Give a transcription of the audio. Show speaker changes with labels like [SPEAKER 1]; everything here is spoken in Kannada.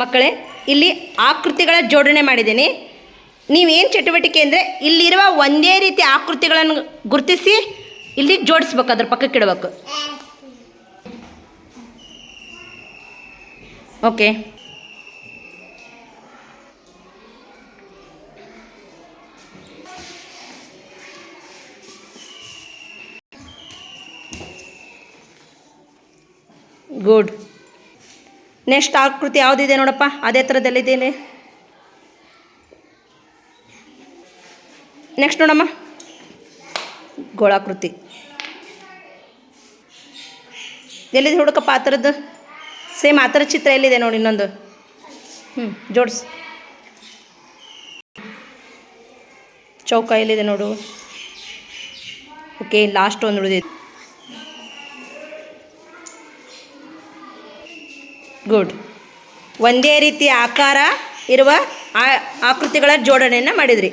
[SPEAKER 1] ಮಕ್ಕಳೇ, ಇಲ್ಲಿ ಆಕೃತಿಗಳ ಜೋಡಣೆ ಮಾಡಿದ್ದೀನಿ. ನೀವೇನು ಚಟುವಟಿಕೆ ಅಂದರೆ, ಇಲ್ಲಿರುವ ಒಂದೇ ರೀತಿ ಆಕೃತಿಗಳನ್ನು ಗುರುತಿಸಿ, ಇಲ್ಲಿ ಜೋಡಿಸ್ಬೇಕು, ಅದ್ರ ಪಕ್ಕಕ್ಕೆ ಇಡಬೇಕು. ಓಕೆ. ಗುಡ್. ನೆಕ್ಸ್ಟ್ ಆಕೃತಿ ಯಾವುದಿದೆ ನೋಡಪ್ಪ? ಅದೇ ಥರದಲ್ಲಿದ್ದೇನೆ. ನೆಕ್ಸ್ಟ್ ನೋಡಮ್ಮ. ಗೋಳಾಕೃತಿ. ಎಲ್ಲಿದೆ ಹುಡುಕಪ್ಪ ಆ ಥರದ್ದು? ಸೇಮ್ ಆ ಥರ ಚಿತ್ರ ಎಲ್ಲಿದೆ ನೋಡಿ ಇನ್ನೊಂದು. ಹ್ಞೂ ಜೋಡಿಸ್. ಚೌಕ ಎಲ್ಲಿದೆ ನೋಡು. ಓಕೆ ಲಾಸ್ಟ್ ಒಂದು ಉಳಿದಿದೆ. ಗುಡ್ ಒಂದೇ ರೀತಿಯ ಆಕಾರ ಇರುವ ಆಕೃತಿಗಳ ಜೋಡಣೆಯನ್ನು ಮಾಡಿದ್ರಿ.